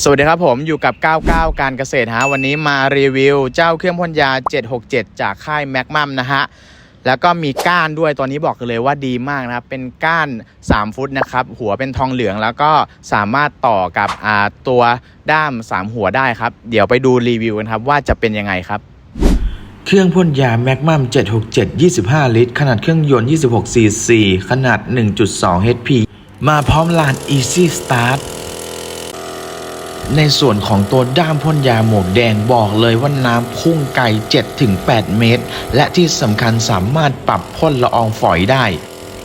สวัสดีครับผมอยู่กับ 99 การเกษตรฮะวันนี้มารีวิว เจ้าเครื่องพ่นยา 767 จากค่ายแมกมัมนะฮะแล้วก็มีก้านด้วยตัวนี้บอกเลยว่าดีมากนะครับ เป็นก้าน 3 ฟุตนะครับ หัวเป็นทองเหลืองแล้วก็สามารถต่อกับตัวด้าม 3 หัวได้ครับ เดี๋ยวไปดูรีวิวกันครับว่าจะเป็นยังไงครับ เครื่องพ่นยาแมกมัม767 25 ลิตร ขนาดเครื่องยนต์ 26 cc ขนาด 1.2 HP มาพร้อมลาน Easy Start ในส่วนของตัวด้ามพ่นยาหมวกแดงบอกเลยว่าน้ำพุ่งไกล 7-8 เมตร และที่สำคัญสามารถปรับพ่นละอองฝอยได้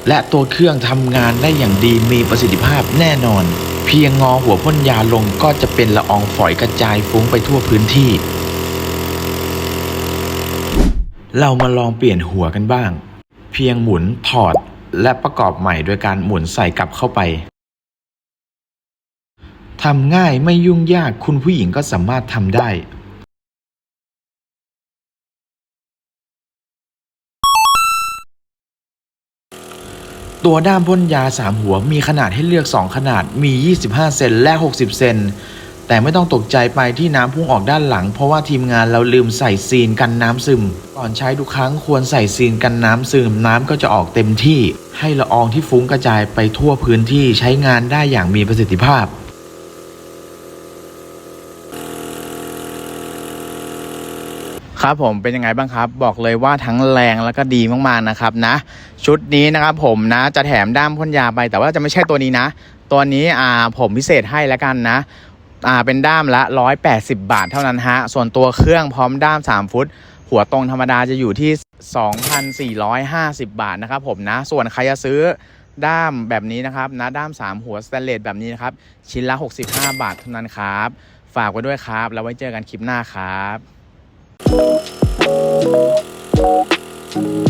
และตัวเครื่องทำงานได้อย่างดีมีประสิทธิภาพแน่นอน เพียงงอหัวพ่นยาลงก็จะเป็นละอองฝอยกระจายฟุ้งไปทั่วพื้นที่ เรามาลองเปลี่ยนหัวกันบ้าง เพียงหมุนถอดและประกอบใหม่โดยการหมุนใส่กลับเข้าไป ทำง่ายไม่ยุ่งยากคุณผู้หญิงก็สามารถทำได้ ตัวด้ามพ่นยา 3 หัวมีขนาดให้เลือก 2 ขนาดมี 25 เซนและ 60 เซนแต่ไม่ต้องตกใจไปที่น้ำพุ่งออกด้านหลัง เพราะว่าทีมงานเราลืมใส่ซีนกันน้ำซึม ก่อนใช้ทุกครั้งควรใส่ซีนกันน้ำซึม น้ำก็จะออกเต็มที่ ให้ละอองที่ฟุ้งกระจายไปทั่วพื้นที่ใช้งานได้อย่างมีประสิทธิภาพ ครับผมเป็นยังไงบ้างครับ บอกเลยว่าทั้งแรงแล้วก็ดีมากๆนะครับนะ ชุดนี้นะครับผมนะจะแถมด้ามพ่นยาไปแต่ว่าจะไม่ใช่ตัวนี้นะ ตัวนี้อ่าผมพิเศษให้แล้วกันนะอ่าเป็นด้ามละ 180 บาทเท่านั้นฮะส่วนตัวเครื่องพร้อมด้าม 3 ฟุต หัวตรงธรรมดาจะอยู่ที่ 2,450 บาทนะครับผมนะ ส่วนใครจะซื้อด้ามแบบนี้นะครับนะด้าม 3 หัวสแตนเลสแบบนี้นะครับ ชิ้นละ 65 บาทเท่านั้นครับ ฝากไว้ด้วยครับ แล้วไว้เจอกันคลิปหน้าครับ Thank you.